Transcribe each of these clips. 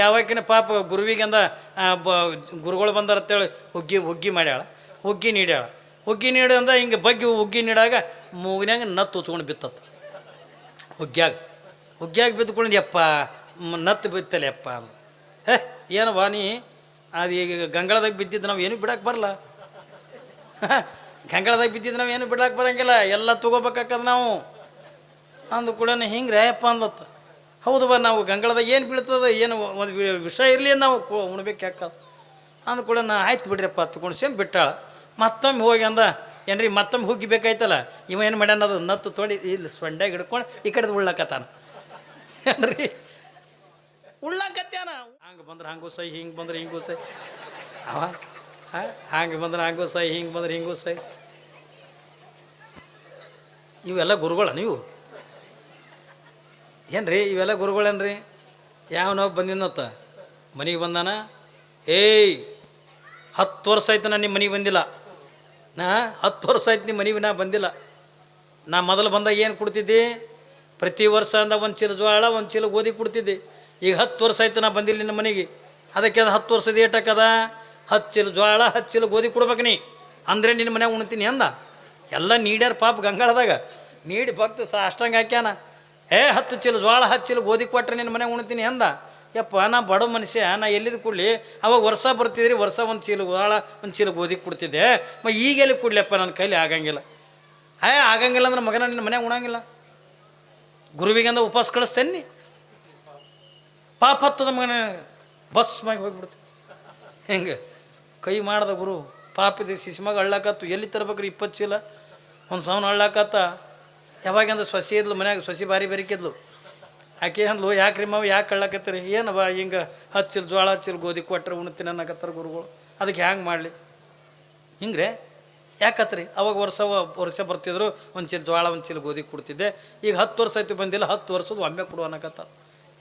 ಯಾವಾಗಿನ ಪಾಪ ಗುರುವಿಗಂದ ಬ, ಗುರುಗಳು ಬಂದಾರ ಅಂತೇಳಿ ಹುಗ್ಗಿ ಹುಗ್ಗಿ ಮಾಡ್ಯಾಳ, ಹುಗ್ಗಿ ನೀಡ್ಯಾಳ. ಹುಗ್ಗಿ ನೀಡು ಅಂದ ಹಿಂಗೆ ಬಗ್ಗಿ ಹುಗ್ಗಿ ನೀಡಾಗ ಮೂಗಿನಾಗ ನತ್ತು ಉಚ್ಕೊಂಡು ಬಿತ್ತತ್ತ. ಹುಗ್ಗ್ಯಾಗ ಹುಗ್ಗ್ಯಾಗ ಬಿದ್ದುಕೊಂಡು ಯಪ್ಪ ನತ್ತು ಬಿತ್ತಲ್ಲ ಯಪ್ಪ ಅಂದ. ಹೇ, ಏನು ನೀ ಅದು ಈಗ ಗಂಗಳದಾಗ ಬಿದ್ದಿದ್ದು ನಾವು ಏನು ಬಿಡಕ್ಕೆ ಬರಲ್ಲ. ಗಂಗಳದಾಗ ಬಿದ್ದಿದ್ದು ನಾವು ಏನು ಬಿಡಕ್ಕೆ ಬರಂಗಿಲ್ಲ, ಎಲ್ಲ ತಗೋಬೇಕಾಕದ ನಾವು. ಅಂದ ಕೂಡ ಹಿಂಗೆ ರೇಯಪ್ಪ ಅಂದತ್ತ. ಹೌದು ಬಾ, ನಾವು ಗಂಗಳದ ಏನು ಬೀಳ್ತದೆ ಏನು ಒಂದು ವಿಷ ಇರಲಿ ನಾವು ಉಣ್ಬೇಕು ಯಾಕದ ಅಂದ ಕೂಡ ನಾ ಆಯ್ತು ಬಿಡ್ರಿಪ್ಪ, ತಗೊಂಡು ಸೇಮ್ ಬಿಟ್ಟಾಳ. ಮತ್ತೊಮ್ಮೆ ಹೋಗಿ ಅಂದ, ಏನ್ರಿ, ಮತ್ತೊಮ್ಮೆ ಹುಗ್ಗಿ ಬೇಕಾಯ್ತಲ್ಲ? ಇವ ಏನು ಮಾಡ್ಯಾನ ಅದು, ನತ್ತು ತೋಡಿ, ಇಲ್ಲಿ ಸೊಂಡ್ಯಾಗ ಹಿಡ್ಕೊಂಡು ಈ ಕಡೆದು ಉಳ್ಳಾಕತ್ತಾನ. ಏನ್ರಿ? ಉಳ್ಳಾಕತ್ಯಾನ ಹಂಗೆ ಬಂದ್ರೆ ಹಂಗೂ ಸೈ, ಹಿಂಗೆ ಬಂದ್ರೆ ಹಿಂಗೂ ಸೈ. ಅವ ಹಂಗೆ ಬಂದ್ರೆ ಹಂಗೂ ಸೈ, ಹಿಂಗೆ ಬಂದ್ರೆ ಹಿಂಗೂ ಸೈ. ಇವೆಲ್ಲ ಗುರುಗಳ ನೀವು? ಏನ್ರಿ ಇವೆಲ್ಲ ಗುರುಗಳೇನ್ರಿ? ಯಾವನೋ ಬಂದಿನತ್ತ ಮನೆಗೆ ಬಂದಾನ? ಏಯ್, ಹತ್ತು ವರ್ಷ ಆಯ್ತು ನಾನು ನಿಮ್ಮ ಮನೆಗೆ ಬಂದಿಲ್ಲ. ನಾ ಹತ್ತು ವರ್ಷ ಆಯ್ತು ನಿಮ್ಮ ಮನೆಗೆ ನಾ ಬಂದಿಲ್ಲ. ನಾ ಮೊದಲು ಬಂದಾಗ ಏನು ಕೊಡ್ತಿದ್ದೆ? ಪ್ರತಿ ವರ್ಷ ಅಂದ ಒಂದು ಚೀಲ ಜೋಳ ಒಂದು ಚೀಲ ಗೋಧಿ ಕೊಡ್ತಿದ್ದೆ. ಈಗ ಹತ್ತು ವರ್ಷ ಆಯ್ತು ನಾ ಬಂದಿಲ್ಲ ನಿನ್ನ ಮನೆಗೆ. ಅದಕ್ಕೆ ಅದು ಹತ್ತು ವರ್ಷದ ಏಟಕ್ಕದ ಹತ್ತು ಚೀಲ ಜೋಳ ಹತ್ತು ಚೀಲ ಗೋಧಿ ಕೊಡ್ಬೇಕು ನೀ. ಅಂದರೆ ನಿನ್ನ ಮನೆಗೆ ಉಣ್ತೀನಿ ಅಂದ. ಎಲ್ಲ ನೀಡ್ಯಾರ ಪಾಪ ಗಂಗಾಳದಾಗ. ನೀಡಿ ಭಕ್ತ ಸಾ ಅಷ್ಟಂಗೆ ಹಾಕ್ಯಾನ. ಏ, ಹತ್ತು ಚೀಲ ಜೋಳ ಹತ್ತು ಚೀಲ ಗೋಧಿ ಕೊಟ್ಟರೆ ನಿನ್ನ ಮನ್ಯಾಗ ಉಣ್ತೀನಿ ಅಂದ. ಯಪ್ಪ, ನಾ ಬಡ ಮನುಷ್ಯ, ನಾ ಎಲ್ಲಿದ್ದು ಕೂಡಲಿ? ಅವಾಗ ವರ್ಷ ಬರ್ತಿದ್ರಿ, ವರ್ಷ ಒಂದು ಚೀಲ ಜೋಳ ಒಂದು ಚೀಲ ಗೋಧಿ ಕೊಡ್ತಿದ್ದೆ. ಮ, ಈಗ ಎಲ್ಲಿ ಕೊಡ್ಲಿಯಪ್ಪ, ನನ್ನ ಕೈಲಿ ಆಗಂಗಿಲ್ಲ. ಏ, ಆಗಂಗಿಲ್ಲ ಅಂದ್ರೆ ಮಗನ ನಿನ್ನ ಮನೆಗೆ ಉಣಂಗಿಲ್ಲ. ಗುರುವಿಗಂದ ಉಪವಾಸ ಕಳಿಸ್ತೇನೆ ಪಾಪ ಹತ್ತದ ಮಗನ, ಬಸ್ ಮ್ಯಾಗ ಹೋಗ್ಬಿಡ್ತು. ಹೆಂಗೆ? ಕೈ ಮಾಡ್ದ ಗುರು, ಪಾಪಿದೆ ಶಿಶು ಮಗ ಅಳ್ಳಾಕತ್ತು ಎಲ್ಲಿ ತರ್ಬೇಕ್ರಿ ಇಪ್ಪತ್ತು ಚೀಲ? ಒಂದು ಸಾವಿರ ಅಳ್ಳಾಕತ್ತ ಯಾವಾಗಂದ್ರೆ ಸೊಸಿ ಇದ್ಲು ಮನ್ಯಾಗ, ಸೊಸಿ ಭಾರಿ ಬೆರಿಕಿದ್ಲು. ಆಕೆ ಅಂದ್ಲು ಯಾಕ್ರಿ ಮಾವು, ಯಾಕೆ ಕಳ್ಳಕತ್ತೀರಿ? ಏನವ ಹಿಂಗೆ ಹಚ್ಚಿಲ್ ಜೋಳ ಹಚ್ಚಿಲ್, ಗೋಧಿ ಕೊಟ್ರೆ ಉಣ್ತೀನಿ ಅನ್ನಕತ್ತಾರ ಗುರುಗಳು. ಅದಕ್ಕೆ ಹ್ಯಾಂಗೆ ಮಾಡಲಿ? ಹಿಂಗ್ರೆ, ಯಾಕತ್ರಿ? ಅವಾಗ ವರ್ಷ ವರ್ಷ ಬರ್ತಿದ್ರು ಒಂದು ಚೀಲ ಜೋಳ ಒಂದು ಚೀಲ ಗೋಧಿ ಕೊಡ್ತಿದ್ದೆ. ಈಗ ಹತ್ತು ವರ್ಷ ಆಯ್ತು ಬಂದಿಲ್ಲ, ಹತ್ತು ವರ್ಷದ ಒಮ್ಮೆ ಕೊಡು ಅನ್ನಕತ್ತ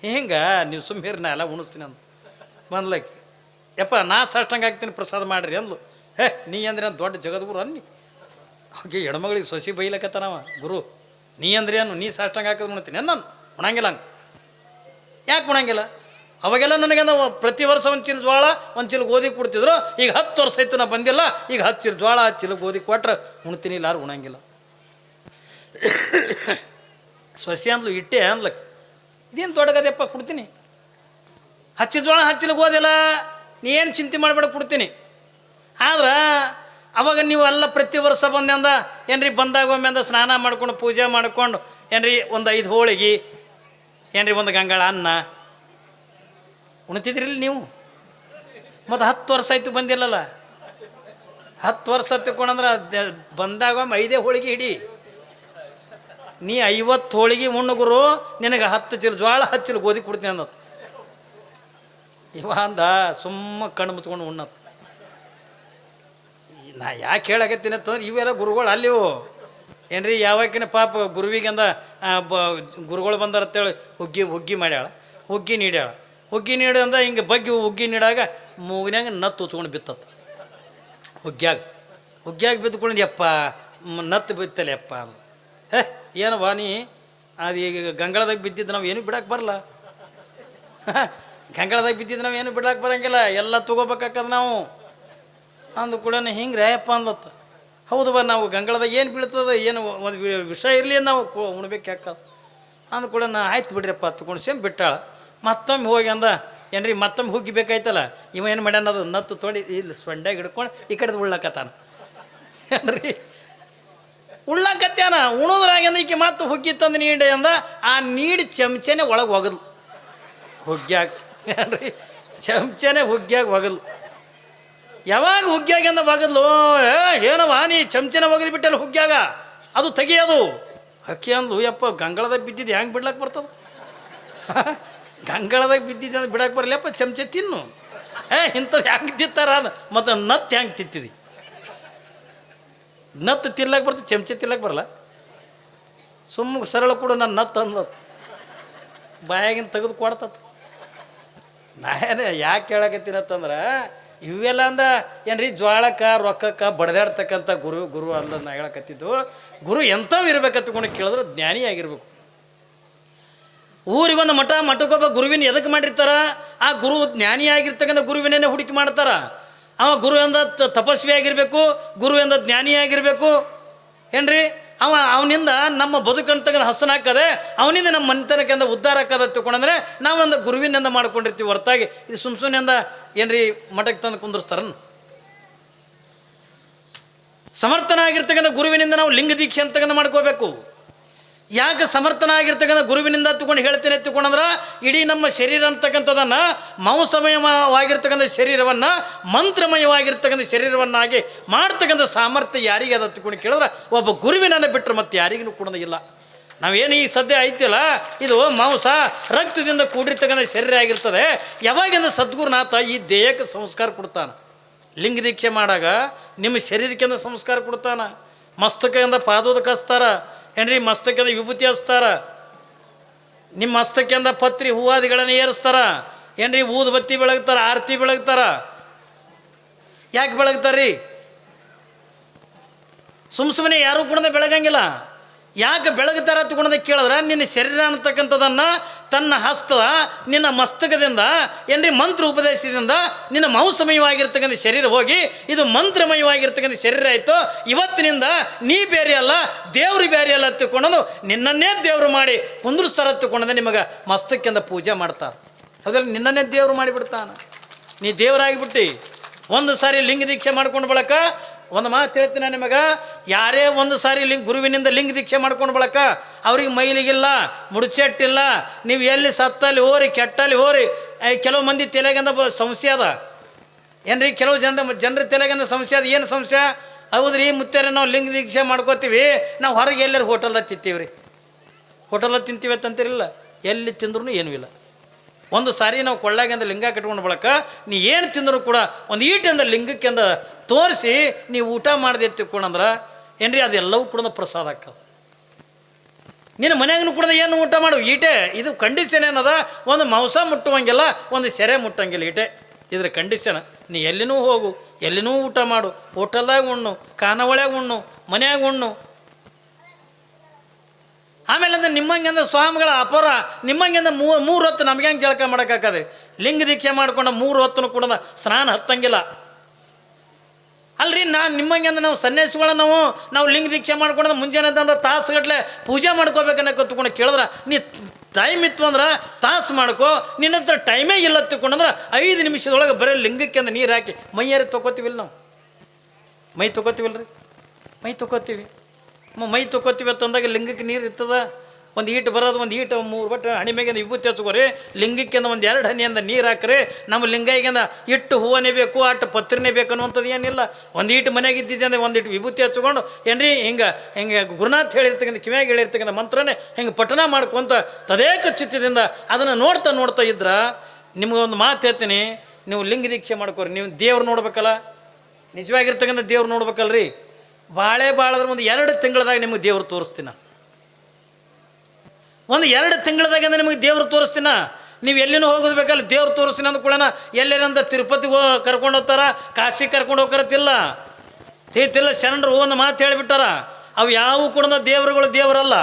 ಹಿಂಗೆ ನೀವು ಸುಮ್ಮ ನಾ ಎಲ್ಲ ಉಣಿಸ್ತೀನಿ ಅಂದು ಯಪ್ಪ, ನಾ ಸಾಷ್ಟಂಗೆ ಹಾಕ್ತೀನಿ, ಪ್ರಸಾದ ಮಾಡ್ರಿ ಅಂದ್ಲು. ಹೇ, ನೀ ಅಂದ್ರೆ ದೊಡ್ಡ ಜಗದ್ಗುರು ಅನ್ನಿ. ಹಾಗೆ ಹೆಣ್ಮಗಳಿಗೆ ಸೊಸಿ ಬೈಲಕತ್ತನವ ಗುರು. ನೀ ಅಂದ್ರೆ ಏನು? ನೀ ಸಾಷ್ಟಂಗೆ ಹಾಕಿದ್ರು ಉಣ್ತೀನಿ. ನಾನು? ಉಣಂಗಿಲ್ಲ ಹಂಗೆ. ಯಾಕೆ ಉಣಂಗಿಲ್ಲ? ಅವಾಗೆಲ್ಲ ನನಗೆ ನಾವು ಪ್ರತಿ ವರ್ಷ ಒಂದು ಚೀಲ ಜೋಳ ಒಂದು ಚೀಲ ಗೋಧಿ ಕೊಡ್ತಿದ್ರು. ಈಗ ಹತ್ತು ವರ್ಷ ಆಯ್ತು ನಾ ಬಂದಿಲ್ಲ. ಈಗ ಹತ್ತು ಚೀಲ ಜೋಳ ಹತ್ತು ಚೀಲ ಗೋಧಿ ಕೊಟ್ರೆ ಉಣ್ತೀನಿ. ಇಲ್ಲಾರು ಉಣಂಗಿಲ್ಲ. ಸೊಸೆ ಅಂದ್ಲು, ಇಟ್ಟೆ ಅಂದ್ಲ. ಇದೇನು ದೊಡ್ಡಗದೆಪ್ಪ ಕೊಡ್ತೀನಿ. ಹಚ್ಚಿದ ಜೋಳ ಹಚ್ಚಿಲ ಗೋದಿಲ್ಲ ನೀ ಏನು ಚಿಂತೆ ಮಾಡಬೇಡ, ಕೊಡ್ತೀನಿ. ಆದ್ರೆ ಅವಾಗ ನೀವು ಎಲ್ಲ ಪ್ರತಿ ವರ್ಷ ಬಂದೆಂದ ಏನ್ರಿ ಬಂದಾಗ ಒಮ್ಮೆ ಅಂದ ಸ್ನಾನ ಮಾಡ್ಕೊಂಡು ಪೂಜೆ ಮಾಡ್ಕೊಂಡು, ಏನ್ರಿ ಒಂದು ಐದು ಹೋಳಿಗೆ, ಏನ್ರಿ ಒಂದು ಗಂಗಾಳ ಅನ್ನ. ಉಣ್ತಿದ್ರಿಲ್ಲ ನೀವು? ಮತ್ತು ಹತ್ತು ವರ್ಷ ಆಯ್ತು ಬಂದಿಲ್ಲಲ್ಲ ಹತ್ತು ವರ್ಷ ತಿಳ್ಕೊಂಡ್ರೆ ಬಂದಾಗ ಒಮ್ಮೆ ಐದೇ ಹೋಳಿಗೆ ಹಿಡಿ. ನೀ ಐವತ್ತು ಹೋಳಿಗೆ ಮುಣ್ಣುಗುರು ನಿನಗೆ ಹತ್ತು ಚೀಲ, ಜ್ವಾಳ ಹತ್ತು ಚೀಲ ಗೋಧಿ ಕೊಡ್ತೀನಿ ಅಂದತ್. ಇವ ಅಂದ ಸುಮ್ಮ ಕಣ್ಣು ಮುಚ್ಕೊಂಡು ಉಣ್ಣತ್. ನಾ ಯಾಕೆ ಹೇಳಕತ್ತೀನಿ ಅಂತಂದ್ರೆ ಇವೆಲ್ಲ ಗುರುಗಳು ಅಲ್ಲಿವು ಏನ್ರಿ ಯಾವಾಗಿನ ಪಾಪ ಗುರುವಿಗಂದ ಬ, ಗುರುಗಳು ಬಂದಾರ ಅಂತೇಳಿ ಹುಗ್ಗಿ ಹುಗ್ಗಿ ಮಾಡ್ಯಾಳ, ಹುಗ್ಗಿ ನೀಡ್ಯಾಳ. ಹುಗ್ಗಿ ನೀಡಂದ ಹಿಂಗೆ ಬಗ್ಗಿ ಹುಗ್ಗಿ ನೀಡಾಗ ಮೂಗಿನಾಗ ನತ್ತು ಉಚ್ಕೊಂಡು ಬಿತ್ತತ್ತ ಹುಗ್ಗ್ಯಾಗ. ಹುಗ್ಗ್ಯಾಗ ಬಿದ್ದುಕೊಂಡು ಯಪ್ಪ ನತ್ತು ಬಿತ್ತಲ್ಲ ಯಪ್ಪ ಅಂದ. ಹೇ, ಏನು ನೀ ಅದು ಈಗ ಗಂಗಳದಾಗ ಬಿದ್ದಿದ್ದು ನಾವು ಏನು ಬಿಡಕ್ಕೆ ಬರಲ್ಲ ಗಂಗಳದಾಗ ಬಿದ್ದಿದ್ದು ನಾವು ಏನು ಬಿಡಕ್ಕೆ ಬರಂಗಿಲ್ಲ, ಎಲ್ಲ ತಗೋಬೇಕಾಕದ ನಾವು. ಅಂದ ಕೂಡ ಹಿಂಗೆ ರಾಯಪ್ಪ ಅಂದತ್ತ. ಹೌದು ಬಾ, ನಾವು ಗಂಗಳದಾಗ ಏನು ಬೀಳ್ತದ, ಏನು ಒಂದು ವಿಷ ಇರಲಿ ನಾವು ಉಣ್ಬೇಕು ಯಾಕದ ಅಂದ ಕೂಡ ನಾ ಆಯ್ತು ಬಿಡ್ರಿಪ್ಪ ತಗೊಂಡು ಸೇಮ್ ಬಿಟ್ಟಾಳ. ಮತ್ತೊಮ್ಮೆ ಹೋಗಿ ಅಂದ, ಏನ್ರಿ ಮತ್ತೊಮ್ಮೆ ಹುಗ್ಗಿ ಬೇಕಾಯ್ತಲ್ಲ ಇವ ಏನು ಮಾಡ್ಯಾನ ಅದು ನತ್ತು ತೊಡಿ, ಇಲ್ಲಿ ಸೊಂಡ್ಯಾಗ ಹಿಡ್ಕೊಂಡು ಈ ಕಡೆದು ಉಳ್ಳಕತ್ತಾನ. ಏನ್ರಿ? ಉಳ್ಳಾಕತ್ಯಾನ ಉಣೋದ್ರಾಗಂದ ಈಕೆ ಮತ್ತೆ ಹುಗ್ಗಿ ತಂದು ನೀಡಿ ಅಂದ, ಆ ನೀಡಿ ಚಮಚೆನೆ ಒಳಗೆ ಒಗದ್ಲು. ಹುಗ್ಗ್ಯಾಗ, ಏನ್ರಿ? ಚಮಚನೆ ಹುಗ್ಗ್ಯಾಗ ಒಗದ್ಲು. ಯಾವಾಗ ಹುಗ್ಗ್ಯಾಗಿಂದ ಅಂದ ಏ ಏನವ ನೀ ಚಮಚನ ಒಗದು ಬಿಟ್ಟಲ್ಲ ಹುಗ್ಗ್ಯಾಗ? ಅದು ತೆಗಿಯೋದು ಅಕ್ಕಿ ಅಂದ್ಲು, ಯಪ್ಪ, ಗಂಗಳದಾಗ ಬಿದ್ದಿದ್ದು ಹೆಂಗೆ ಬಿಡ್ಲಕ್ಕೆ ಬರ್ತದ? ಗಂಗಳದಾಗ ಬಿದ್ದಿದ್ದು ಅಂದ್ರೆ ಬಿಡಕ್ಕೆ ಬರಲಿಯಪ್ಪ ಚಮಚ ತಿನ್ನು. ಏ ಇಂಥದ್ದು ಹೆಂಗೆ ತಿತ್ತಾರ ಅದು. ಮತ್ತು ನತ್ತು ಹೆಂಗೆ ತಿತ್ತಿದಿ ನತ್ತು ತಿನ್ಲಕ್ಕೆ ಬರ್ತದೆ, ಚಮಚ ತಿನ್ಲಕ್ಕೆ ಬರಲ್ಲ? ಸುಮ್ಮ ಸರಳ ಕೂಡ, ನಾನು ನತ್ತು ಅಂದ. ಬಾಯಾಗಿನ ತೆಗೆದು ಕೊಡ್ತದ. ನಾನೇ ಯಾಕೆ ಕೇಳಕತ್ತೀನತ್ತಂದ್ರೆ ಇವೆಲ್ಲ ಅಂದ ಏನ್ರಿ? ಜ್ವಾಳಕ್ಕೆ, ರೊಕ್ಕಕ್ಕೆ ಬಡ್ದಾಡ್ತಕ್ಕಂಥ ಗುರು ಗುರು ಅಂದ ನಾ ಹೇಳಕತ್ತಿದ್ದು, ಗುರು ಎಂಥವು ಇರ್ಬೇಕಂತ ತಗೊಂಡು ಕೇಳಿದ್ರೆ ಜ್ಞಾನಿ ಆಗಿರ್ಬೇಕು. ಊರಿಗೊಂದು ಮಠ, ಮಠಕ್ಕೊಬ್ಬ ಗುರುವಿನ ಎದಕ್ಕೆ ಮಾಡಿರ್ತಾರ? ಆ ಗುರು ಜ್ಞಾನಿ ಆಗಿರ್ತಕ್ಕಂಥ ಗುರುವಿನೇ ಹುಡುಕಿ ಮಾಡ್ತಾರ. ಅವ ಗುರು ಎಂದ ತಪಸ್ವಿ ಆಗಿರಬೇಕು, ಗುರು ಎಂದ ಜ್ಞಾನಿ ಆಗಿರಬೇಕು. ಏನ್ರಿ? ಅವ, ಅವನಿಂದ ನಮ್ಮ ಬದುಕಂತಕ್ಕಂಥ ಹಸನಾಕದೆ ಅವನಿಂದ ನಮ್ಮ ಮನೆತನಕ್ಕಿಂದ ಉದ್ಧಾರ ಆಕದ ತಿಳ್ಕೊಂಡಂದ್ರೆ ನಾವೊಂದು ಗುರುವಿನಿಂದ ಮಾಡ್ಕೊಂಡಿರ್ತೀವಿ ಹೊರತಾಗಿ. ಇದು ಸುಮ್ ಸುಮ್ಮನೆಯಿಂದ ಏನ್ರಿ ಮಠಕ್ಕೆ ತಂದು ಕುಂದಿರ್ಸ್ತಾರನ್? ಸಮರ್ಥನಾಗಿರ್ತಕ್ಕಂಥ ಗುರುವಿನಿಂದ ನಾವು ಲಿಂಗ ದೀಕ್ಷೆ ಅಂತಕ್ಕಂಥ ಮಾಡ್ಕೋಬೇಕು. ಯಾಕೆ ಸಮರ್ಥನಾಗಿರ್ತಕ್ಕಂಥ ಗುರುವಿನಿಂದ ತಗೊಂಡು ಹೇಳ್ತೇನೆ ಎತ್ತುಕೊಂಡಂದ್ರೆ ಇಡೀ ನಮ್ಮ ಶರೀರ ಅಂತಕ್ಕಂಥದ್ದನ್ನು ಮಾಂಸಮಯವಾಗಿರ್ತಕ್ಕಂಥ ಶರೀರವನ್ನು, ಮಂತ್ರಮಯವಾಗಿರ್ತಕ್ಕಂಥ ಶರೀರವನ್ನಾಗಿ ಮಾಡ್ತಕ್ಕಂಥ ಸಾಮರ್ಥ್ಯ ಯಾರಿಗೆ ಅದ ಕೇಳಿದ್ರೆ, ಒಬ್ಬ ಗುರುವಿನನ್ನು ಬಿಟ್ಟರೆ ಮತ್ತೆ ಯಾರಿಗೂ ಕೂಡ ಇಲ್ಲ. ನಾವೇನು ಈ ಸದ್ಯ ಐತಿಲ್ಲ? ಇದು ಮಾಂಸ ರಕ್ತದಿಂದ ಕೂಡಿರ್ತಕ್ಕಂಥ ಶರೀರ ಆಗಿರ್ತದೆ. ಯಾವಾಗಿಂದ ಸದ್ಗುರುನಾಥ ಈ ದೇಹಕ್ಕೆ ಸಂಸ್ಕಾರ ಕೊಡ್ತಾನೆ? ಲಿಂಗ ದೀಕ್ಷೆ ಮಾಡಾಗ ನಿಮ್ಮ ಶರೀರಕ್ಕಿಂತ ಸಂಸ್ಕಾರ ಕೊಡ್ತಾನ? ಮಸ್ತಕದಿಂದ ಪಾದೋದಕ್ಕೆ ಹಚ್ತಾರ? ಏನ್ರಿ ಮಸ್ತಕದಿಂದ ವಿಭೂತಿ ಹಚ್ತಾರ? ನಿಮ್ಮ ಮಸ್ತಕಿಂದ ಪತ್ರಿ ಹೂವಾದಿಗಳನ್ನು ಏರಿಸ್ತಾರ? ಏನ್ರಿ ಊದು ಬತ್ತಿ ಬೆಳಗ್ತಾರ, ಆರತಿ ಬೆಳಗ್ತಾರ? ಯಾಕೆ ಬೆಳಗ್ತಾರ್ರಿ? ಸುಮ್ ಸುಮ್ಮನೆ ಯಾರೂ ಕೂಡ ಬೆಳಗಂಗಿಲ್ಲ. ಯಾಕೆ ಬೆಳಗ್ತಾರ ತಗೊಂಡದ ಕೇಳಿದ್ರೆ, ನಿನ್ನ ಶರೀರ ಅನ್ನತಕ್ಕಂಥದ್ದನ್ನು ತನ್ನ ಹಸ್ತ, ನಿನ್ನ ಮಸ್ತಕದಿಂದ, ಏನ್ರಿ, ಮಂತ್ರ ಉಪದೇಶದಿಂದ, ನಿನ್ನ ಮಾಂಸಮಯವಾಗಿರ್ತಕ್ಕಂಥ ಶರೀರ ಹೋಗಿ, ಇದು ಮಂತ್ರಮಯವಾಗಿರ್ತಕ್ಕಂಥ ಶರೀರ ಆಯಿತು. ಇವತ್ತಿನಿಂದ ನೀ ಬೇರೆ ಅಲ್ಲ, ದೇವರು ಬೇರೆ ಅಲ್ಲ ತಿಳ್ಕೊಂಡು ನಿನ್ನನ್ನೇ ದೇವರು ಮಾಡಿ ಕುಂದ್ರಸ್ತಾರ ತಗೊಂಡದೆ ನಿಮಗೆ ಮಸ್ತಕ್ಕಿಂದ ಪೂಜೆ ಮಾಡ್ತಾರೆ. ಅದ್ರಲ್ಲಿ ನಿನ್ನನ್ನೇ ದೇವರು ಮಾಡಿಬಿಡ್ತಾನೆ. ನೀ ದೇವರಾಗಿಬಿಟ್ಟು. ಒಂದು ಸಾರಿ ಲಿಂಗ ದೀಕ್ಷೆ ಮಾಡ್ಕೊಂಡು ಬಳಕ ಒಂದು ಮಾತು ಹೇಳ್ತೀನಿ ನಿಮಗೆ. ಯಾರೇ ಒಂದು ಸಾರಿ ಲಿಂಗ ಗುರುವಿನಿಂದ ಲಿಂಗ ದೀಕ್ಷೆ ಮಾಡ್ಕೊಂಡು ಬಳಕ, ಅವ್ರಿಗೆ ಮೈಲಿಗಿಲ್ಲ, ಮುಡ್ಚೆಟ್ಟಿಲ್ಲ, ನೀವು ಎಲ್ಲಿ ಸತ್ತಲ್ಲಿ ಹೋರಿ, ಕೆಟ್ಟಲ್ಲಿ ಹೋರಿ ಕೆಲವು ಮಂದಿ ತಲೆಗಂದ ಸಮಸ್ಯೆ ಅದ. ಏನ್ರಿ, ಕೆಲವು ಜನರ ಜನರ ತಲೆಗಂದ ಸಮಸ್ಯೆ ಅದ. ಏನು ಸಮಸ್ಯೆ? ಹೌದ್ರಿ ಮುತ್ತೇರಿ ನಾವು ಲಿಂಗ ದೀಕ್ಷೆ ಮಾಡ್ಕೋತೀವಿ. ನಾವು ಹೊರಗೆ ಎಲ್ಲರೂ ಹೋಟೆಲ್ದಾಗ ತಿಂತೀವಿ ರೀ ಹೋಟೆಲ್ದಾಗ ತಿಂತೀವಿ ಅಂತಂತಿರಲಿಲ್ಲ ಎಲ್ಲಿ ತಿಂದ್ರೂ ಏನೂ ಇಲ್ಲ. ಒಂದು ಸಾರಿ ನಾವು ಕೊಳ್ಳಾಗಿಂದ ಲಿಂಗ ಕಟ್ಕೊಂಡು ಬಳಕ, ನೀ ಏನು ತಿಂದರೂ ಕೂಡ ಒಂದು ಈಟಿಂದ ಲಿಂಗಕ್ಕಿಂದ ತೋರಿಸಿ ನೀವು ಊಟ ಮಾಡದೆ ತಿಳ್ಕೊಂಡ್ರೆ ಏನ್ರಿ ಅದೆಲ್ಲವೂ ಕೂಡ ಪ್ರಸಾದ ಆಕ್ಕವ ನಿನ್ನ ಮನ್ಯಾಗನು ಕೂಡ ಏನು ಊಟ ಮಾಡು, ಈಟೆ, ಇದು ಕಂಡೀಷನ್ ಏನದ ಒಂದು ಮಾಂಸ ಮುಟ್ಟುವಂಗಿಲ್ಲ, ಒಂದು ಸೆರೆ ಮುಟ್ಟಂಗಿಲ್ಲ ಈಟೆ. ಇದ್ರ ಕಂಡೀಷನ್ ನೀ ಎಲ್ಲಿನೂ ಹೋಗು, ಎಲ್ಲಿನೂ ಊಟ ಮಾಡು, ಹೋಟೆಲ್ದಾಗ ಉಣ್ಣು, ಖಾನಾವಳ್ಯಾಗ ಉಣ್ಣು, ಮನ್ಯಾಗ ಉಣ್ಣು. ಆಮೇಲೆ ಅಂದ್ರೆ ನಿಮ್ಮಂಗೆಂದ ಸ್ವಾಮಿಗಳ ಅಪರ, ನಿಮ್ಮಂಗೆಂದ ಮೂರು ಮೂರು ಹೊತ್ತು ನಮ್ಗೆ ಹೆಂಗೆ ಜಳಕ ಮಾಡೋಕ್ಕಾಗದೆ ಲಿಂಗ ದೀಕ್ಷೆ ಮಾಡ್ಕೊಂಡು ಮೂರು ಹೊತ್ತು ಕೂಡ ಸ್ನಾನ ಹತ್ತಂಗಿಲ್ಲ. ಅಲ್ರಿ, ನಾನು ನಿಮ್ಮಂಗೆ ಅಂದ್ರೆ ನಾವು ಸನ್ಯಾಸಿಗಳ ನಾವು ನಾವು ಲಿಂಗ ದೀಕ್ಷೆ ಮಾಡ್ಕೊಂಡ್ರೆ ಮುಂಜಾನೆ ಅಂದ್ರೆ ತಾಸುಗಟ್ಲೆ ಪೂಜೆ ಮಾಡ್ಕೋಬೇಕನ್ನ ಕತ್ಕೊಂಡು ಕೇಳಿದ್ರೆ, ನೀ ಟೈಮ್ ಇತ್ತು ಅಂದ್ರೆ ತಾಸು ಮಾಡ್ಕೋ, ನಿನ್ನ ಹತ್ರ ಟೈಮೇ ಇಲ್ಲ ತಿಳ್ಕೊಂಡ್ರೆ ಐದು ನಿಮಿಷದೊಳಗೆ ಬರೀ ಲಿಂಗಕ್ಕೆ ಅಂದ್ರೆ ನೀರು ಹಾಕಿ ಮೈಯಾರಿ ತೊಗೋತೀವಿಲ್ಲ ನಾವು? ಮೈ ತೊಗೋತೀವಲ್ಲ ರೀ ಮೈ ತೊಗೋತೀವಿ ಮೈ ತೊಗೋತೀವಿ ಅಂತಂದಾಗ ಲಿಂಗಕ್ಕೆ ನೀರು ಇರ್ತದ? ಒಂದು ಈಟು ಬರೋದು, ಒಂದು ಈಟು ಮೂರು ಬಟ್ ಹಣಿಮೆಗಿಂದ ವಿಭೂತಿ ಹಚ್ಕೋರಿ. ಲಿಂಗಕ್ಕಿಂದ ಒಂದು ಎರಡು ಹನಿಯಿಂದ ನೀರು ಹಾಕ್ರಿ. ನಮ್ಮ ಲಿಂಗೈಗಿಂದ ಇಟ್ಟು ಹೂವನೇ ಬೇಕು, ಅಟ್ಟು ಪತ್ರನೇ ಬೇಕು ಅನ್ನುವಂಥದ್ದು ಏನಿಲ್ಲ. ಒಂದು ಈಟು ಮನೆಗೆ ಇದ್ದಿದ್ದೆ ಅಂದರೆ ಒಂದು ಇಟ್ಟು ವಿಭೂತಿ ಹಚ್ಕೊಂಡು, ಏನ್ರಿ ಹಿಂಗೆ ಹಿಂಗೆ ಗುರುನಾಥ್ ಹೇಳಿರ್ತಕ್ಕಂಥ, ಕಿವ್ಯಾಗ ಹೇಳಿರ್ತಕ್ಕಂಥ ಮಂತ್ರನೇ ಹಿಂಗೆ ಪಠನ ಮಾಡ್ಕೊಂತ ತದೇಕ ಚಿತ್ತದಿಂದ ಅದನ್ನು ನೋಡ್ತಾ ನೋಡ್ತಾ ಇದ್ರೆ ಒಂದು ಮಾತು ಹೇಳ್ತೀನಿ. ನೀವು ಲಿಂಗ ದೀಕ್ಷೆ ಮಾಡ್ಕೋರಿ. ನೀವು ದೇವ್ರು ನೋಡ್ಬೇಕಲ್ಲ? ನಿಜವಾಗಿರ್ತಕ್ಕಂಥ ದೇವ್ರು ನೋಡ್ಬೇಕಲ್ರಿ. ಬಾಳೆ ಬಾಳದ್ರ ಒಂದು ಎರಡು ತಿಂಗಳದಾಗ ನಿಮಗೆ ದೇವ್ರು ತೋರಿಸ್ತೀನ. ಒಂದು ಎರಡು ತಿಂಗಳದಾಗ ನಿಮಗೆ ದೇವ್ರು ತೋರಿಸ್ತೀನ? ನೀವು ಎಲ್ಲಿನೂ ಹೋಗೋದು ಬೇಕಲ್ಲ ದೇವ್ರು ತೋರಿಸ್ತೀನಿ ಅಂದ್ಕೊಳ್ಳೋಣ ಎಲ್ಲೇನಂದ ತಿರುಪತಿಗೆ ಹೋ ಕರ್ಕೊಂಡು ಹೋಗ್ತಾರ? ಕಾಶಿ ಕರ್ಕೊಂಡು ಹೋಗ್ಕರತ್ತಿಲ್ಲ ತೀತಿಲ್ಲ ಶರಣರು ಒಂದು ಮಾತು ಹೇಳಿಬಿಟ್ಟಾರ. ಅವು ಯಾವ ಕೂಡ ದೇವರುಗಳು ದೇವರಲ್ಲ.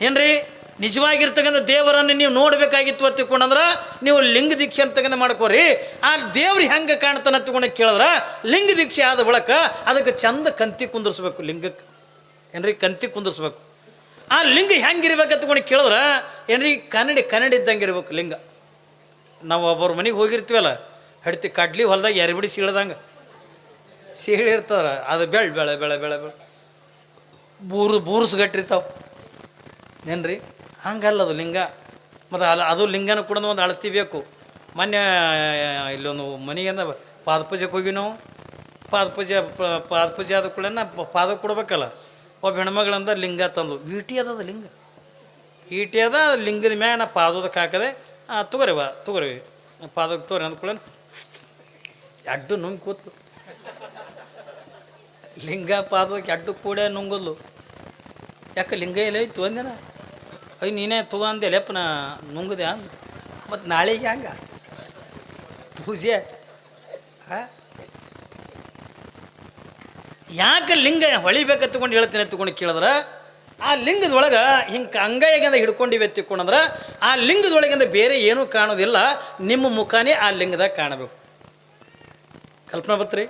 ಏನ್ರಿ? ನಿಜವಾಗಿರ್ತಕ್ಕಂಥ ದೇವರನ್ನು ನೀವು ನೋಡಬೇಕಾಗಿತ್ತು ಅಂತ ತಿಳ್ಕೊಂಡಂದ್ರೆ ನೀವು ಲಿಂಗ ದೀಕ್ಷೆ ಅಂತಕ್ಕಂಥ ಮಾಡ್ಕೋರಿ. ಆ ದೇವ್ರು ಹೆಂಗೆ ಕಾಣ್ತಾನೆ ಅತ್ತಿಕೊಂಡು ಕೇಳಿದ್ರೆ, ಲಿಂಗ ದೀಕ್ಷೆ ಆದ ಬಳಕ ಅದಕ್ಕೆ ಚಂದ ಕಂತಿ ಕುಂದಿರ್ಸ್ಬೇಕು, ಲಿಂಗಕ್ಕೆ. ಏನ್ರಿ? ಕಂತಿ ಕುಂದಿರ್ಸ್ಬೇಕು. ಆ ಲಿಂಗ ಹೆಂಗಿರ್ಬೇಕು ತಗೊಂಡು ಕೇಳಿದ್ರೆ, ಏನ್ರಿ, ಕನ್ನಡಿ ಕನ್ನಡಿ ಇದ್ದಂಗೆ ಇರ್ಬೇಕು ಲಿಂಗ. ನಾವು ಒಬ್ಬರು ಮನೆಗೆ ಹೋಗಿರ್ತೀವಲ್ಲ, ಹಡ್ತಿ ಕಡ್ಲಿ ಹೊಲ್ದಾಗ ಎರಿಬಿಡಿ ಸೀಳ್ದಂಗೆ. ಸೀಳಿರ್ತಾರ ಅದು ಬೆಳ್, ಬೆಳೆ ಬೆಳೆ ಬೆಳೆ ಬೆಳೆ. ಬೂರು, ಬೂರ್ಸ್ ಗಟ್ಟಿರ್ತಾವೆ ಏನ್ರಿ, ಹಂಗಲ್ಲ ಅದು ಲಿಂಗ. ಮತ್ತು ಅಲ್ಲ ಅದು ಲಿಂಗನ ಕೂಡ ಒಂದು ಅಳತಿ ಬೇಕು. ಮೊನ್ನೆ ಇಲ್ಲೊಂದು ಮನೆಯಿಂದ ಪಾದ ಪೂಜೆಗೆ ಹೋಗಿ ನಾವು. ಪಾದ ಪೂಜೆ ಪಾದ ಪೂಜೆ ಆದ ಕೂಡ ಪಾದ ಕೊಡ್ಬೇಕಲ್ಲ. ಒಬ್ಬ ಹೆಣ್ಮಗಳಂದ ಲಿಂಗ ತಂದು. ಈಟಿ ಅದ ಲಿಂಗ. ಈಟಿ ಅದ ಲಿಂಗದ ಮ್ಯಾಗ ನಾ ಪಾದೋದಕ್ಕೆ ಹಾಕದೆ ಹಾಂ ತಗೋರಿ ಬಾ ತಗೋರಿ ಪಾದಕ್ಕೆ ತೋರಿ ಅಂದ್ಕೊಳ್ಳ ಎಡ್ಡು ನುಂಗ್ ಕೂತ್ಲು. ಲಿಂಗ ಪಾದಕ್ಕೆ ಅಡ್ಡು ಕೂಡ ನುಂಗದ್ಲು. ಯಾಕೆ ಲಿಂಗ ಎಲ್ಲ ಇತ್ತು ಅಂದೇನ ಅಯ್ಯ ನೀನೇ ತಗೋ ಅಂದೆ, ಲೆಪ್ಪ ನಾ ನುಂಗದೆ ಮತ್ತು ನಾಳೆಗೆ ಹಂಗ? ಪೂಜೆ. ಆ? ಯಾಕೆ ಲಿಂಗ ಹೊಳಿಬೇಕು ತಗೊಂಡು ಹೇಳ್ತೀನಿ ತಗೊಂಡು ಕೇಳಿದ್ರೆ, ಆ ಲಿಂಗದೊಳಗೆ ಹಿಂಗೆ ಅಂಗೈಗಿಂದ ಹಿಡ್ಕೊಂಡಿವೆ ಎತ್ತಿಕೊಂಡಂದ್ರೆ, ಆ ಲಿಂಗದೊಳಗಿಂದ ಬೇರೆ ಏನೂ ಕಾಣೋದಿಲ್ಲ, ನಿಮ್ಮ ಮುಖನೇ ಆ ಲಿಂಗದಾಗ ಕಾಣಬೇಕು. ಕಲ್ಪನಾ ಬತ್ರಿ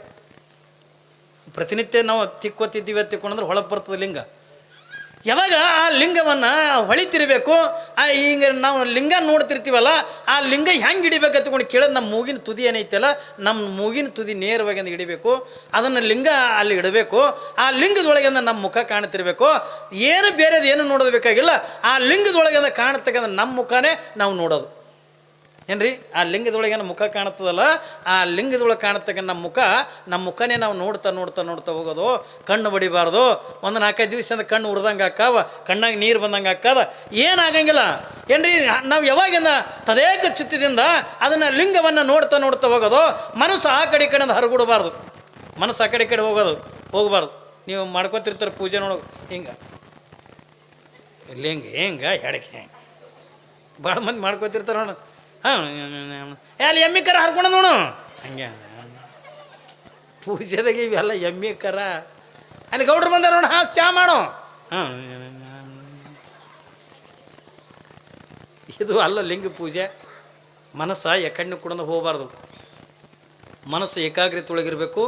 ಪ್ರತಿನಿತ್ಯ ನಾವು ತಿಕ್ಕೋತಿದ್ದೀವಿ ಎತ್ತಿಕೊಂಡಂದ್ರೆ ಹೊಳಗೆ ಬರ್ತದೆ ಲಿಂಗ. ಯಾವಾಗ ಆ ಲಿಂಗವನ್ನು ಹೊಳಿತಿರಬೇಕು, ಆ ಹಿಂಗೆ ನಾವು ಲಿಂಗ ನೋಡ್ತಿರ್ತೀವಲ್ಲ, ಆ ಲಿಂಗ ಹೆಂಗೆ ಹಿಡಿಬೇಕು ಅಂತಕೊಂಡು ಕೇಳೋದು ನಮ್ಮ ಮೂಗಿನ ತುದಿ ಏನೈತಲ್ಲ ನಮ್ಮ ಮೂಗಿನ ತುದಿ ನೇರವಾಗಿ ಹಿಡಿಬೇಕು, ಅದನ್ನು ಲಿಂಗ ಅಲ್ಲಿ ಇಡಬೇಕು, ಆ ಲಿಂಗದೊಳಗಿಂದ ನಮ್ಮ ಮುಖ ಕಾಣ್ತಿರ್ಬೇಕು, ಏನು ಬೇರೆದು ಏನು ನೋಡೋದು ಬೇಕಾಗಿಲ್ಲ, ಆ ಲಿಂಗದೊಳಗಿಂದ ಕಾಣತಕ್ಕಂಥ ನಮ್ಮ ಮುಖನೇ ನಾವು ನೋಡೋದು. ಏನ್ರಿ? ಆ ಲಿಂಗದೊಳಗೆ ಏನು ಮುಖ ಕಾಣುತ್ತದಲ್ಲ, ಆ ಲಿಂಗದೊಳಗೆ ಕಾಣತಕ್ಕ ನಮ್ಮ ಮುಖ, ನಮ್ಮ ಮುಖನೇ ನಾವು ನೋಡ್ತಾ ನೋಡ್ತಾ ನೋಡ್ತಾ ಹೋಗೋದು. ಕಣ್ಣು ಬಡಿಬಾರ್ದು. ಒಂದು ನಾಲ್ಕೈದು ದಿವಸದಿಂದ ಕಣ್ಣು ಉರ್ದಂಗೆ ಹಾಕಾವ ಕಣ್ಣಾಗ ನೀರು ಬಂದಂಗೆ ಹಾಕದ ಏನಾಗಂಗಿಲ್ಲ ಏನ್ರಿ, ನಾವು ಯಾವಾಗಿಂದ ತದೇಕ ಚಿತ್ತದಿಂದ ಅದನ್ನು ಲಿಂಗವನ್ನು ನೋಡ್ತಾ ನೋಡ್ತಾ ಹೋಗೋದು, ಮನಸ್ಸು ಆ ಕಡೆ ಕಡೆಯಿಂದ ಹರಗುಡಬಾರ್ದು. ಮನಸ್ಸು ಆ ಕಡೆ ಕಡೆ ಹೋಗೋದು, ಹೋಗಬಾರ್ದು. ನೀವು ಮಾಡ್ಕೊತಿರ್ತಾರೆ ಪೂಜೆ ನೋಡೋದು ಹಿಂಗೆ. ಲಿಂಗ ಹಿಂಗೆ ಹೆಡಕ್ಕೆ ಹೆಂಗೆ. ಭಾಳ ಮಂದಿ ಮಾಡ್ಕೊತಿರ್ತಾರೆ ನೋಡು. ಹಾಂ ಅಲ್ಲಿ ಎಮ್ಮಿ ಕರ ಹರ್ಕೊಂಡು ನೋಡು. ಹಂಗೆ. ಪೂಜೆದಾಗ ಇವೆಲ್ಲ ಎಮ್ಮಿ ಕರ. ಅಲ್ಲಿ ಗೌಡ್ರು ಬಂದ ನೋಡು ಹಾಂ ಚಾ ಮಾಡು. ಹಾಂ ಇದು ಅಲ್ಲ ಲಿಂಗ ಪೂಜೆ. ಮನಸ್ಸ ಎಕಣ್ಣು ಕೂಡ ಹೋಗಬಾರ್ದು. ಮನಸ್ಸು ಏಕಾಗ್ರತೆಯೊಳಗಿರಬೇಕು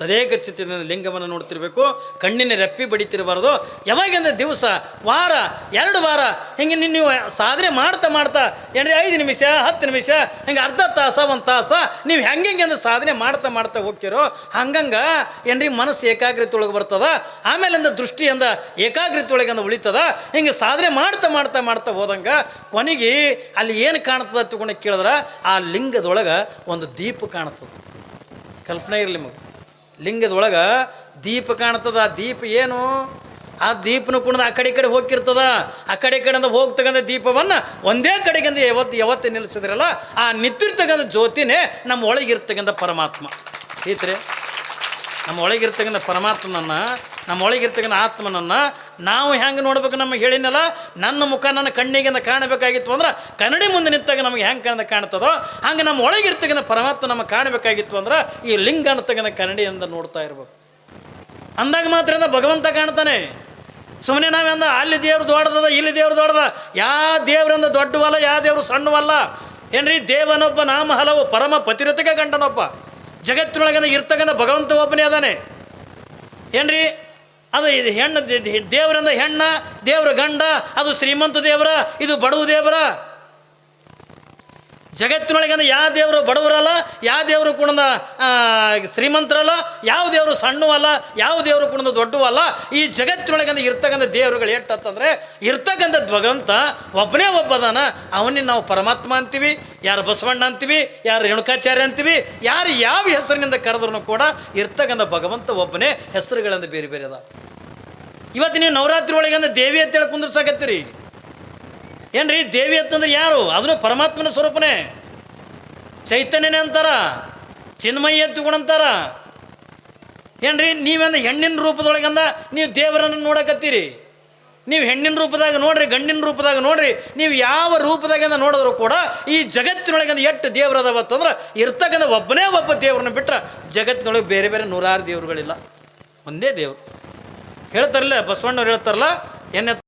ತದೇಕ ಚಿತ್ತಿನ ಲಿಂಗವನ್ನು ನೋಡ್ತಿರ್ಬೇಕು, ಕಣ್ಣಿನ ರೆಪ್ಪಿ ಬಡಿತಿರಬಾರ್ದು. ಯಾವಾಗಿಂದ ದಿವಸ, ವಾರ, ಎರಡು ವಾರ, ಹಿಂಗೆ ನೀವು ಸಾಧನೆ ಮಾಡ್ತಾ ಮಾಡ್ತಾ, ಏನ್ರಿ, ಐದು ನಿಮಿಷ, ಹತ್ತು ನಿಮಿಷ, ಹಿಂಗೆ ಅರ್ಧ ತಾಸ, ಒಂದು ತಾಸ, ನೀವು ಹೆಂಗೆ ಹಿಂಗೆ ಅಂದ್ರೆ ಸಾಧನೆ ಮಾಡ್ತಾ ಮಾಡ್ತಾ ಹೋಗ್ತಿರೋ ಹಂಗಂಗೆ, ಏನ್ರಿ, ಮನಸ್ಸು ಏಕಾಗ್ರತೆ ಒಳಗೆ ಬರ್ತದ ಆಮೇಲಿಂದ ದೃಷ್ಟಿಯಿಂದ ಏಕಾಗ್ರತೆ ಒಳಗೆ ಅಂದ ಉಳಿತದ. ಹಿಂಗೆ ಸಾಧನೆ ಮಾಡ್ತಾ ಮಾಡ್ತಾ ಮಾಡ್ತಾ ಹೋದಂಗೆ ಕೊನೆಗೆ ಅಲ್ಲಿ ಏನು ಕಾಣ್ತದ ತಗೊಂಡು ಕೇಳಿದ್ರೆ, ಆ ಲಿಂಗದೊಳಗೆ ಒಂದು ದೀಪ ಕಾಣ್ತದೆ. ಕಲ್ಪನೆ ಇರಲಿ ನಿಮಗೆ ಲಿಂಗದೊಳಗೆ ದೀಪ ಕಾಣ್ತದ ದೀಪ ಏನು? ಆ ದೀಪನ ಕುಣದ, ಆ ಕಡೆ ಈ ಕಡೆ ಹೋಗಿರ್ತದ ಆ ಕಡೆ ಕಡೆಯಿಂದ ಹೋಗ್ತಕ್ಕಂಥ ದೀಪವನ್ನು ಒಂದೇ ಕಡೆಗಿಂದ ಯಾವತ್ತು ಯಾವತ್ತು ನಿಲ್ಲಿಸಿದ್ರಲ್ಲ, ಆ ನಿತ್ತಿರ್ತಕ್ಕಂಥ ಜ್ಯೋತಿನೇ ನಮ್ಮ ಒಳಗಿರ್ತಕ್ಕಂಥ ಪರಮಾತ್ಮ. ಈತ್ರಿ ನಮ್ಮ ಒಳಗಿರ್ತಕ್ಕಂಥ ಪರಮಾತ್ಮನನ್ನು ನಮ್ಮ ಒಳಗಿರ್ತಕ್ಕಂಥ ಆತ್ಮನನ್ನು ನಾವು ಹೆಂಗೆ ನೋಡ್ಬೇಕು ನಮಗೆ ಹೇಳಿನಲ್ಲ ನನ್ನ ಮುಖ ನನ್ನ ಕಣ್ಣಿಗಿಂದ ಕಾಣಬೇಕಾಗಿತ್ತು ಅಂದ್ರೆ ಕನ್ನಡಿ ಮುಂದೆ ನಿಂತಾಗ ನಮಗೆ ಹೆಂಗೆ ಕಾಣ್ದ ಕಾಣ್ತದೋ, ಹಂಗೆ ನಮ್ಮ ಒಳಗಿರ್ತಕ್ಕಂಥ ಪರಮಾತ್ಮ ನಮಗೆ ಕಾಣಬೇಕಾಗಿತ್ತು ಅಂದ್ರೆ ಈ ಲಿಂಗ ಅನ್ನತಕ್ಕಂಥ ಕನ್ನಡಿಯಿಂದ ನೋಡ್ತಾ ಇರ್ಬೇಕು. ಅಂದಾಗ ಮಾತ್ರ ಭಗವಂತ ಕಾಣ್ತಾನೆ. ಸುಮ್ಮನೆ ನಾವೆಂದ ಅಲ್ಲಿ ದೇವ್ರು ದೊಡ್ಡದ ಇಲ್ಲಿ ದೇವ್ರು ದೊಡ್ಡದ, ಯಾ ದೇವ್ರಿಂದ ದೊಡ್ಡವಲ್ಲ ಯಾವ ದೇವರು ಸಣ್ಣವಲ್ಲ. ಏನ್ರಿ, ದೇವನೊಬ್ಬ, ನಾಮ ಹಲವು, ಪರಮ ಪತಿರತಿಗೆ ಗಂಡನೊಬ್ಬ. ಜಗತ್ತಿನೊಳಗಿಂದ ಇರ್ತಕ್ಕಂಥ ಭಗವಂತ ಒಬ್ಬನೇ ಅದಾನೆ. ಏನ್ರಿ? ಅದು ಇದು ಹೆಣ್ಣು ದೇವರಿಂದ ಹೆಣ್ಣ, ದೇವ್ರ ಗಂಡ, ಅದು ಶ್ರೀಮಂತ ದೇವರ, ಇದು ಬಡವ ದೇವರ. ಜಗತ್ತಿನೊಳಗಿಂದ ಯಾವ ದೇವರು ಬಡವರಲ್ಲ, ಯಾವ ದೇವರು ಕೂಡ ಶ್ರೀಮಂತರಲ್ಲ, ಯಾವ ದೇವರು ಸಣ್ಣವಲ್ಲ, ಯಾವ ದೇವರು ಕೂಡ ದೊಡ್ಡವಲ್ಲ, ಈ ಜಗತ್ತಿನೊಳಗಿಂದ ಇರ್ತಕ್ಕಂಥ ದೇವರುಗಳು ಎಷ್ಟಂತಂದರೆ, ಇರ್ತಕ್ಕಂಥ ಭಗವಂತ ಒಬ್ಬನೇ ಒಬ್ಬದಾನ ಅವನಿಗೆ ನಾವು ಪರಮಾತ್ಮ ಅಂತೀವಿ, ಯಾರು ಬಸವಣ್ಣ ಅಂತೀವಿ, ಯಾರು ರೇಣುಕಾಚಾರ್ಯ ಅಂತೀವಿ, ಯಾರು ಯಾವ ಹೆಸರಿನಿಂದ ಕರೆದ್ರೂ ಕೂಡ ಇರ್ತಕ್ಕಂಥ ಭಗವಂತ ಒಬ್ಬನೇ ಹೆಸರುಗಳಿಂದ ಬೇರೆ ಬೇರೆ ಅದ. ಇವತ್ತು ನೀವು ನವರಾತ್ರಿ ಒಳಗಿಂದ ದೇವಿ ಅಂತೇಳಿ ಕುಂದ್ರಸಾಕತ್ತೀರಿ. ಏನ್ರಿ, ದೇವಿ ಅಂತಂದ್ರೆ ಯಾರು? ಅದನ್ನು ಪರಮಾತ್ಮನ ಸ್ವರೂಪನೇ. ಚೈತನ್ಯನೇ ಅಂತಾರ, ಚಿನ್ಮಯ ಗುಣ ಅಂತಾರ. ಏನ್ರಿ, ನೀವಂದ ಹೆಣ್ಣಿನ ರೂಪದೊಳಗಂದ ನೀವು ದೇವರನ್ನು ನೋಡಕತ್ತೀರಿ. ನೀವು ಹೆಣ್ಣಿನ ರೂಪದಾಗ ನೋಡ್ರಿ, ಗಂಡಿನ ರೂಪದಾಗ ನೋಡ್ರಿ, ನೀವು ಯಾವ ರೂಪದಾಗಿಂದ ನೋಡಿದ್ರು ಕೂಡ ಈ ಜಗತ್ತಿನೊಳಗಿಂದ ಎಷ್ಟು ದೇವರದವ ಅಂತಂದ್ರೆ, ಇರ್ತಕ್ಕಂಥ ಒಬ್ಬನೇ ಒಬ್ಬ ದೇವ್ರನ್ನ ಬಿಟ್ರೆ ಜಗತ್ತಿನೊಳಗೆ ಬೇರೆ ಬೇರೆ ನೂರಾರು ದೇವರುಗಳಿಲ್ಲ. ಒಂದೇ ದೇವ್ರು. ಹೇಳ್ತಾರಲ್ಲ, ಬಸವಣ್ಣವ್ರು ಹೇಳ್ತಾರಲ್ಲ ಎಣ್ಣೆ